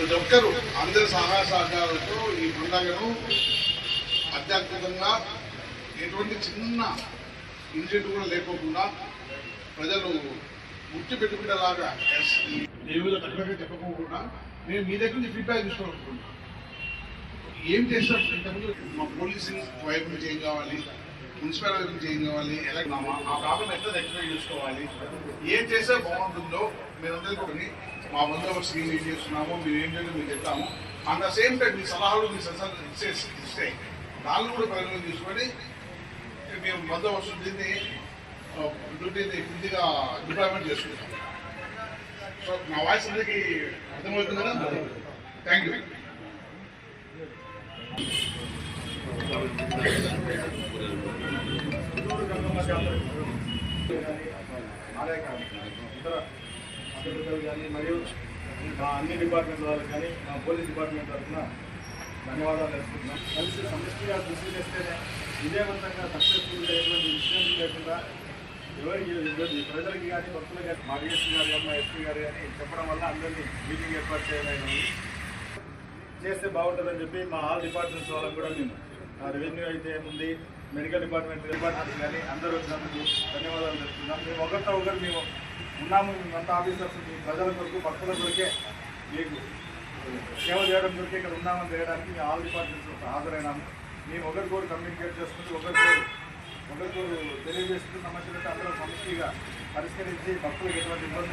ప్రతి ఒక్కరు అందరి సహాయ సహకారాలతో ఈ పండుగను ఆధ్యాత్మికంగా ఎటువంటి చిన్న ఇన్సిడెంట్ కూడా లేకోకుండా ప్రజలు గుర్తు పెట్టుకునేలాగా దేవుళ్ళ తక్కువగా చెప్పకోకుండా మేము మీ దగ్గర నుంచి ఫీడ్బ్యాక్ తీసుకోవాలనుకుంటున్నాం. ఏం చేస్తారు? ఇంతకుముందు మా పోలీసింగ్ వైపు నుంచి ఏం కావాలి? మున్సిపల్ వైపు నుంచి ఏం ఎలా ఆ ప్రాబ్లం ఎట్లా రెక్టిఫై చేసుకోవాలి? ఏం చేస్తే బాగుంటుందో మీరందరికీ ఒకటి మా ముందు ఒక స్కీమ్ ఏం చేస్తున్నామో మేము ఏం చేయాలో మీకు చెప్తాము. అండ్ ద సేమ్ టైం మీ సలహాలు మీ సలహాలు ఇచ్చే ఇస్తే దాన్ని కూడా పరిగణన తీసుకొని మేము బందోబస్తు దీన్ని డ్యూటీని పూర్తిగా డిప్లాయ్మెంట్ చేసుకుంటాం సో నా వాయిస్ అందరికి అర్థమవుతుంది? కదా థ్యాంక్ యూ ఇతర అధికారులు కానీ మరియు మా అన్ని డిపార్ట్మెంట్ వాళ్ళకి కానీ మా పోలీస్ డిపార్ట్మెంట్ తరఫున ధన్యవాదాలు తెలుసుకుంటున్నాం కలిసి సమిష్టిగా కృషి చేస్తేనే విజయవంతంగా సక్సెస్ఫుల్ ఎటువంటి ఇన్సిడెంట్ లేకుండా ఎవరికి ప్రజలకి కానీ భక్తులకి కానీ మా డిఎస్పీ గారు కానీ మా ఎస్పీ గారు కానీ చెప్పడం వల్ల అందరినీ మీటింగ్ ఏర్పాటు చేయడం చేస్తే బాగుంటుందని చెప్పి మా ఆల్ డిపార్ట్మెంట్స్ వాళ్ళకి కూడా మేము రెవెన్యూ అయితే ఉంది మెడికల్ డిపార్ట్మెంట్ డిపార్ట్మెంట్ కానీ అందరూ వచ్చినందుకు ధన్యవాదాలు తెలుపుతున్నాం. మేము ఒకరితో ఒకరు మేము ఉన్నాము. అంత ఆఫీసర్స్ మీ ప్రజల కొరకు భక్తుల కొరకే మీకు సేవ చేయడం కొరకే ఇక్కడ ఉన్నామని చేయడానికి మేము ఆల్ డిపార్ట్మెంట్స్ హాజరైనాము. మేము ఒకరికొకరు కమ్యూనికేట్ చేసుకుంటూ ఒకరికొకరు ఒకరికొకరు తెలియజేస్తూ సమస్యలు అందరూ సమస్యగా పరిష్కరించి భక్తులకు ఎటువంటి ఇబ్బంది